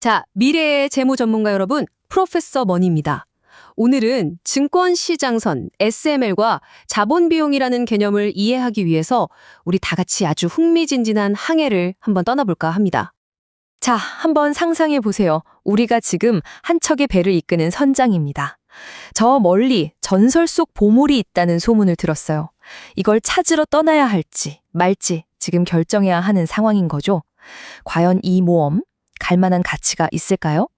자, 미래의 재무 전문가 여러분, 프로페서 머니입니다. 오늘은 증권시장선, SML과 자본 비용이라는 개념을 이해하기 위해서 우리 다 같이 아주 흥미진진한 항해를 한번 떠나볼까 합니다. 자, 한번 상상해 보세요. 우리가 지금 한 척의 배를 이끄는 선장입니다. 저 멀리 전설 속 보물이 있다는 소문을 들었어요. 이걸 찾으러 떠나야 할지 말지 지금 결정해야 하는 상황인 거죠. 과연 이 모험 갈 만한 가치가 있을까요?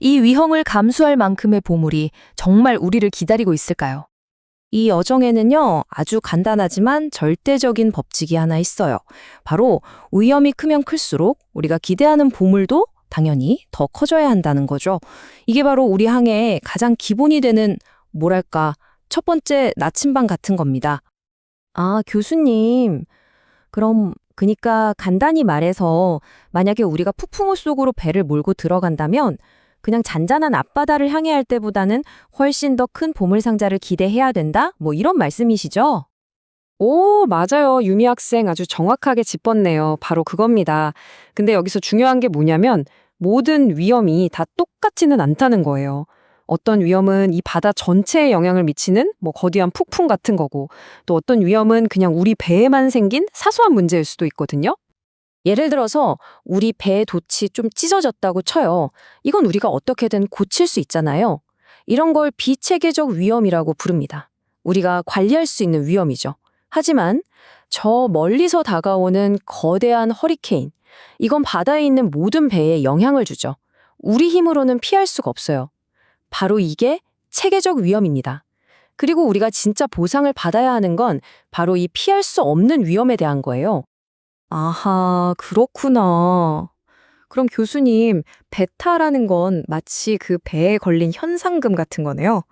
이 위험을 감수할 만큼의 보물이 정말 우리를 기다리고 있을까요? 이 여정에는요, 아주 간단하지만 절대적인 법칙이 하나 있어요. 바로 위험이 크면 클수록 우리가 기대하는 보물도 당연히 더 커져야 한다는 거죠. 이게 바로 우리 항해의 가장 기본이 되는, 뭐랄까, 첫 번째 나침반 같은 겁니다. 아, 교수님. 그럼, 그니까 간단히 말해서 만약에 우리가 폭풍우 속으로 배를 몰고 들어간다면 그냥 잔잔한 앞바다를 향해 할 때보다는 훨씬 더 큰 보물상자를 기대해야 된다? 뭐 이런 말씀이시죠? 오, 맞아요. 유미 학생 아주 정확하게 짚었네요. 바로 그겁니다. 근데 여기서 중요한 게 뭐냐면 모든 위험이 다 똑같지는 않다는 거예요. 어떤 위험은 이 바다 전체에 영향을 미치는 뭐 거대한 폭풍 같은 거고 또 어떤 위험은 그냥 우리 배에만 생긴 사소한 문제일 수도 있거든요. 예를 들어서 우리 배의 돛이 좀 찢어졌다고 쳐요. 이건 우리가 어떻게든 고칠 수 있잖아요. 이런 걸 비체계적 위험이라고 부릅니다. 우리가 관리할 수 있는 위험이죠. 하지만 저 멀리서 다가오는 거대한 허리케인, 이건 바다에 있는 모든 배에 영향을 주죠. 우리 힘으로는 피할 수가 없어요. 바로 이게 체계적 위험입니다. 그리고 우리가 진짜 보상을 받아야 하는 건 바로 이 피할 수 없는 위험에 대한 거예요. 아하, 그렇구나. 그럼 교수님, 베타라는 건 마치 그 배에 걸린 현상금 같은 거네요.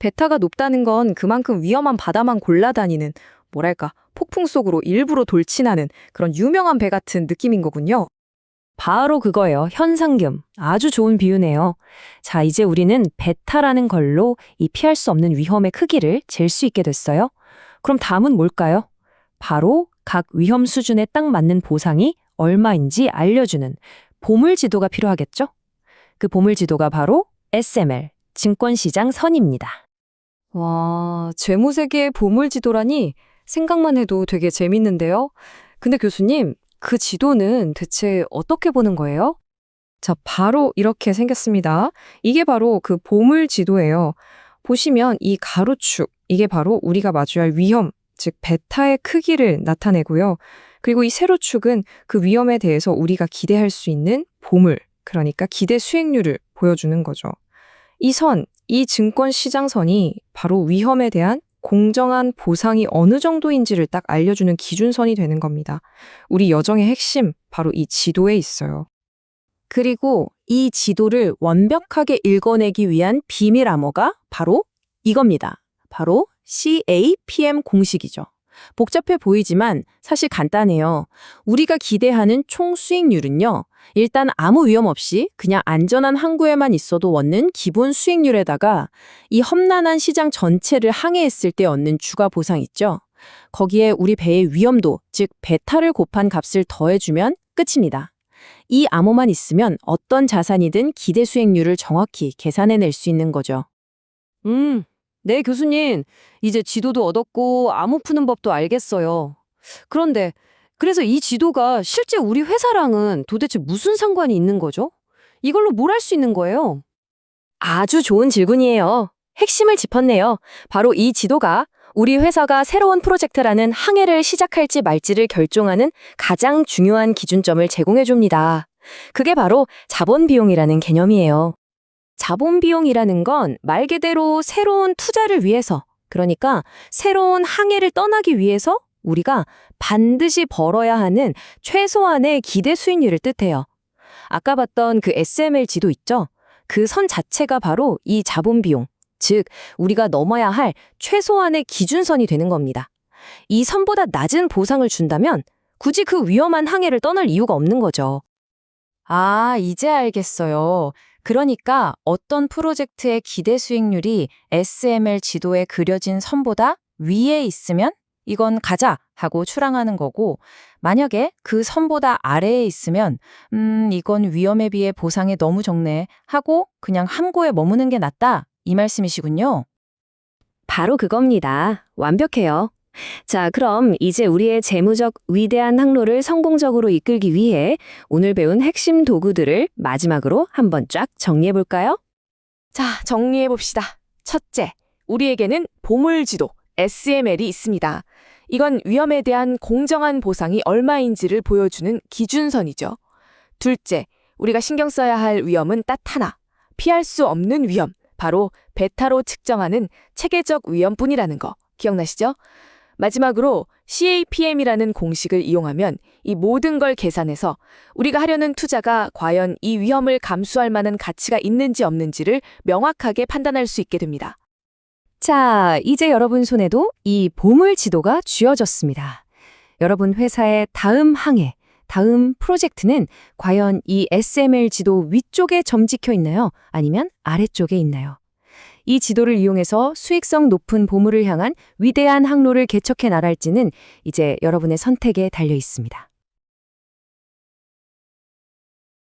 베타가 높다는 건 그만큼 위험한 바다만 골라다니는, 뭐랄까, 폭풍 속으로 일부러 돌진하는 그런 유명한 배 같은 느낌인 거군요. 바로 그거예요. 현상금. 아주 좋은 비유네요. 자, 이제 우리는 베타라는 걸로 이 피할 수 없는 위험의 크기를 잴 수 있게 됐어요. 그럼 다음은 뭘까요? 바로 각 위험 수준에 딱 맞는 보상이 얼마인지 알려주는 보물 지도가 필요하겠죠? 그 보물 지도가 바로 SML, 증권시장 선입니다. 와, 재무세계의 보물 지도라니 생각만 해도 되게 재밌는데요? 근데 교수님, 그 지도는 대체 어떻게 보는 거예요? 자, 바로 이렇게 생겼습니다. 이게 바로 그 보물 지도예요. 보시면 이 가로축, 이게 바로 우리가 마주할 위험, 즉 베타의 크기를 나타내고요. 그리고 이 세로축은 그 위험에 대해서 우리가 기대할 수 있는 보물, 그러니까 기대 수익률을 보여주는 거죠. 이 선, 이 증권 시장선이 바로 위험에 대한 공정한 보상이 어느 정도인지를 딱 알려주는 기준선이 되는 겁니다. 우리 여정의 핵심, 바로 이 지도에 있어요. 그리고 이 지도를 완벽하게 읽어내기 위한 비밀 암호가 바로 이겁니다. 바로 CAPM 공식이죠. 복잡해 보이지만 사실 간단해요. 우리가 기대하는 총 수익률은요. 일단 아무 위험 없이 그냥 안전한 항구에만 있어도 얻는 기본 수익률에다가 이 험난한 시장 전체를 항해했을 때 얻는 추가 보상 있죠. 거기에 우리 배의 위험도, 즉 베타를 곱한 값을 더해주면 끝입니다. 이 암호만 있으면 어떤 자산이든 기대 수익률을 정확히 계산해낼 수 있는 거죠. 음, 네, 교수님. 이제 지도도 얻었고 암호 푸는 법도 알겠어요. 그런데 그래서 이 지도가 실제 우리 회사랑은 도대체 무슨 상관이 있는 거죠? 이걸로 뭘 할 수 있는 거예요? 아주 좋은 질문이에요. 핵심을 짚었네요. 바로 이 지도가 우리 회사가 새로운 프로젝트라는 항해를 시작할지 말지를 결정하는 가장 중요한 기준점을 제공해 줍니다. 그게 바로 자본 비용이라는 개념이에요. 자본 비용이라는 건 말 그대로 새로운 투자를 위해서, 그러니까 새로운 항해를 떠나기 위해서 우리가 반드시 벌어야 하는 최소한의 기대 수익률을 뜻해요. 아까 봤던 그 SML 지도 있죠? 그 선 자체가 바로 이 자본 비용, 즉 우리가 넘어야 할 최소한의 기준선이 되는 겁니다. 이 선보다 낮은 보상을 준다면 굳이 그 위험한 항해를 떠날 이유가 없는 거죠. 아, 이제 알겠어요. 그러니까 어떤 프로젝트의 기대 수익률이 SML 지도에 그려진 선보다 위에 있으면 이건 가자 하고 출항하는 거고 만약에 그 선보다 아래에 있으면 음, 이건 위험에 비해 보상이 너무 적네 하고 그냥 함고에 머무는 게 낫다 이 말씀이시군요. 바로 그겁니다. 완벽해요. 자, 그럼 이제 우리의 재무적 위대한 항로를 성공적으로 이끌기 위해 오늘 배운 핵심 도구들을 마지막으로 한번 쫙 정리해 볼까요? 자, 정리해 봅시다. 첫째, 우리에게는 보물지도 SML이 있습니다. 이건 위험에 대한 공정한 보상이 얼마인지를 보여주는 기준선이죠. 둘째, 우리가 신경 써야 할 위험은 딱 하나. 피할 수 없는 위험. 바로 베타로 측정하는 체계적 위험뿐이라는 거. 기억나시죠? 마지막으로 CAPM이라는 공식을 이용하면 이 모든 걸 계산해서 우리가 하려는 투자가 과연 이 위험을 감수할 만한 가치가 있는지 없는지를 명확하게 판단할 수 있게 됩니다. 자, 이제 여러분 손에도 이 보물 지도가 쥐어졌습니다. 여러분 회사의 다음 항해, 다음 프로젝트는 과연 이 SML 지도 위쪽에 점찍혀 있나요? 아니면 아래쪽에 있나요? 이 지도를 이용해서 수익성 높은 보물을 향한 위대한 항로를 개척해 나갈지는 이제 여러분의 선택에 달려 있습니다.